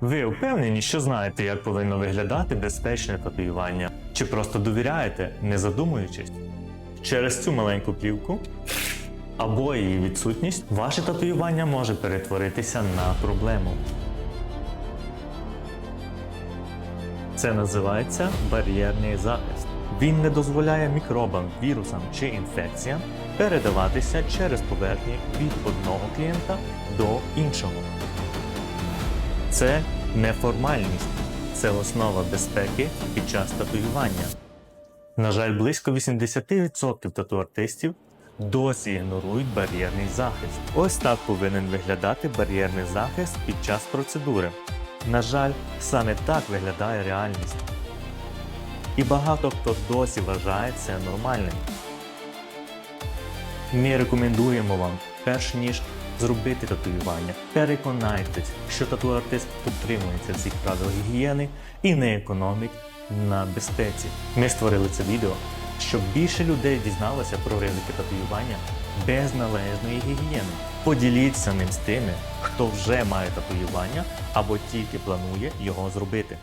Ви впевнені, що знаєте, як повинно виглядати безпечне татуювання? Чи просто довіряєте, не задумуючись? Через цю маленьку плівку або її відсутність ваше татуювання може перетворитися на проблему. Це називається бар'єрний захист. Він не дозволяє мікробам, вірусам чи інфекціям передаватися через поверхні від одного клієнта до іншого. Це неформальність, це основа безпеки під час татуювання. На жаль, близько 80% тату-артистів досі ігнорують бар'єрний захист. Ось так повинен виглядати бар'єрний захист під час процедури. На жаль, саме так виглядає реальність. І багато хто досі вважає це нормальним. Ми рекомендуємо вам, перш ніж зробити татуювання, переконайтесь, що тату-артист дотримується всіх правил гігієни і не економить на безпеці. Ми створили це відео, щоб більше людей дізналося про ризики татуювання без належної гігієни. Поділіться ним з тими, хто вже має татуювання або тільки планує його зробити.